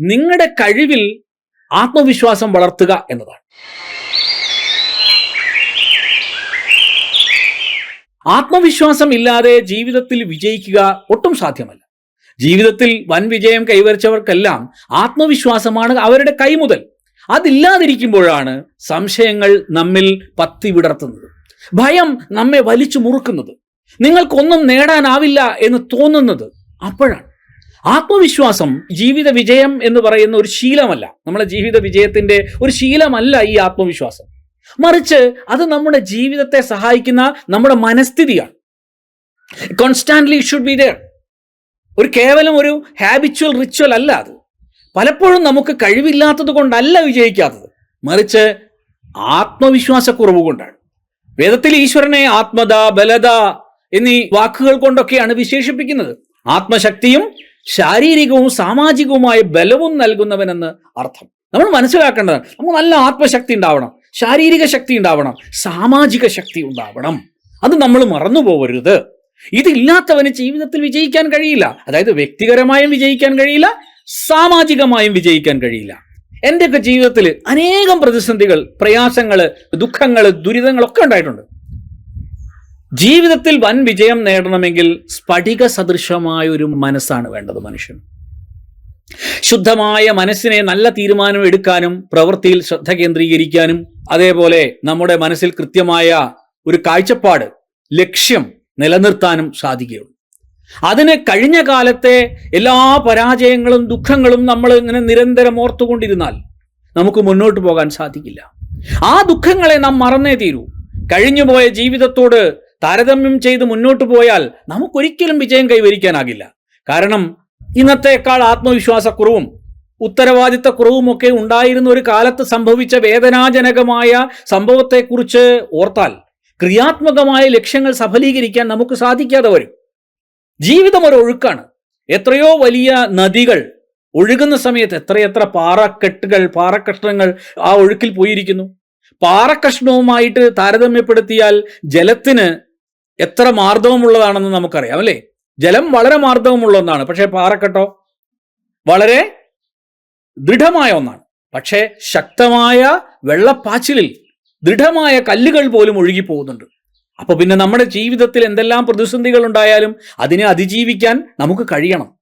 നിങ്ങളുടെ കഴിവിൽ ആത്മവിശ്വാസം വളർത്തുക എന്നതാണ്. ആത്മവിശ്വാസം ഇല്ലാതെ ജീവിതത്തിൽ വിജയിക്കുക ഒട്ടും സാധ്യമല്ല. ജീവിതത്തിൽ വൻ വിജയം കൈവരിച്ചവർക്കെല്ലാം ആത്മവിശ്വാസമാണ് അവരുടെ കൈമുതൽ അതില്ലാതിരിക്കുമ്പോഴാണ് സംശയങ്ങൾ നമ്മിൽ പത്തി വിടർത്തുന്നത്. ഭയം നമ്മെ വലിച്ചു മുറുക്കുന്നത്. നിങ്ങൾക്കൊന്നും നേടാനാവില്ല എന്ന് തോന്നുന്നത് അപ്പോഴാണ്. ആത്മവിശ്വാസം ജീവിത വിജയം എന്ന് പറയുന്ന ഒരു ശീലമല്ല. നമ്മുടെ ജീവിത വിജയത്തിന്റെ ഒരു ശീലമല്ല ഈ ആത്മവിശ്വാസം. മറിച്ച് അത് നമ്മുടെ ജീവിതത്തെ സഹായിക്കുന്ന നമ്മുടെ മനസ്ഥിതിയാണ്. കോൺസ്റ്റാന്റ്ലി ഷുഡ് ബി ദർ ഒരു കേവലം ഒരു ഹാബിച്വൽ റിച്വൽ അല്ല അത്. പലപ്പോഴും നമുക്ക് കഴിവില്ലാത്തത് കൊണ്ടല്ല വിജയിക്കാത്തത്. മറിച്ച് ആത്മവിശ്വാസക്കുറവ് കൊണ്ടാണ്. വേദത്തിൽ ഈശ്വരനെ ആത്മത ബലത എന്നീ വാക്കുകൾ കൊണ്ടൊക്കെയാണ് വിശേഷിപ്പിക്കുന്നത്. ആത്മശക്തിയും ശാരീരികവും സാമാജികവുമായ ബലവും നൽകുന്നവനെന്ന് അർത്ഥം. നമ്മൾ മനസ്സിലാക്കേണ്ടതാണ് നമുക്ക് നല്ല ആത്മശക്തി ഉണ്ടാവണം ശാരീരിക ശക്തി ഉണ്ടാവണം സാമാജിക ശക്തി ഉണ്ടാവണം. അത് നമ്മൾ മറന്നു പോകരുത് ഇതില്ലാത്തവന് ജീവിതത്തിൽ വിജയിക്കാൻ കഴിയില്ല. അതായത് വ്യക്തിപരമായും വിജയിക്കാൻ കഴിയില്ല സാമാജികമായും വിജയിക്കാൻ കഴിയില്ല. എന്റെയൊക്കെ ജീവിതത്തിൽ അനേകം പ്രതിസന്ധികൾ പ്രയാസങ്ങൾ ദുഃഖങ്ങൾ ദുരിതങ്ങളൊക്കെ ഉണ്ടായിട്ടുണ്ട്. ജീവിതത്തിൽ വൻ വിജയം നേടണമെങ്കിൽ സ്ഫടിക സദൃശമായ ഒരു മനസ്സാണ് വേണ്ടത് മനുഷ്യൻ. ശുദ്ധമായ മനസ്സിനെ നല്ല തീരുമാനം എടുക്കാനും പ്രവൃത്തിയിൽ ശ്രദ്ധ കേന്ദ്രീകരിക്കാനും അതേപോലെ നമ്മുടെ മനസ്സിൽ കൃത്യമായ ഒരു കാഴ്ചപ്പാട് ലക്ഷ്യം നിലനിർത്താനും സാധിക്കുകയുള്ളൂ. അതിന് കഴിഞ്ഞ കാലത്തെ എല്ലാ പരാജയങ്ങളും ദുഃഖങ്ങളും നമ്മൾ ഇങ്ങനെ നിരന്തരം ഓർത്തുകൊണ്ടിരുന്നാൽ നമുക്ക് മുന്നോട്ട് പോകാൻ സാധിക്കില്ല. ആ ദുഃഖങ്ങളെ നാം മറന്നേ തീരൂ. കഴിഞ്ഞുപോയ ജീവിതത്തോട് താരതമ്യം ചെയ്ത് മുന്നോട്ട് പോയാൽ നമുക്കൊരിക്കലും വിജയം കൈവരിക്കാനാകില്ല. കാരണം ഇന്നത്തേക്കാൾ ആത്മവിശ്വാസക്കുറവും ഉത്തരവാദിത്തക്കുറവുമൊക്കെ ഉണ്ടായിരുന്ന ഒരു കാലത്ത് സംഭവിച്ച വേദനാജനകമായ സംഭവത്തെക്കുറിച്ച് ഓർത്താൽ ക്രിയാത്മകമായ ലക്ഷ്യങ്ങൾ സഫലീകരിക്കാൻ നമുക്ക് സാധിക്കാതെ വരും. ജീവിതം ഒരു ഒഴുക്കാണ്. എത്രയോ വലിയ നദികൾ ഒഴുകുന്ന സമയത്ത് എത്രയെത്ര പാറക്കെട്ടുകൾ പാറക്കഷ്ണങ്ങൾ ആ ഒഴുക്കിൽ പോയിരിക്കുന്നു. പാറക്കഷ്ണവുമായിട്ട് താരതമ്യപ്പെടുത്തിയാൽ ജലത്തിന് എത്ര മാർദ്ദവമുള്ളതാണെന്ന് നമുക്കറിയാം അല്ലേ? ജലം വളരെ മാർദ്ദവമുള്ള ഒന്നാണ്. പക്ഷേ പാറക്കെട്ടോ? വളരെ ദൃഢമായ ഒന്നാണ്. പക്ഷേ ശക്തമായ വെള്ളപ്പാച്ചിലിൽ ദൃഢമായ കല്ലുകൾ പോലും ഒഴുകി പോകുന്നുണ്ട്. അപ്പൊ പിന്നെ നമ്മുടെ ജീവിതത്തിൽ എന്തെല്ലാം പ്രതിസന്ധികൾ ഉണ്ടായാലും അതിനെ അതിജീവിക്കാൻ നമുക്ക് കഴിയണം.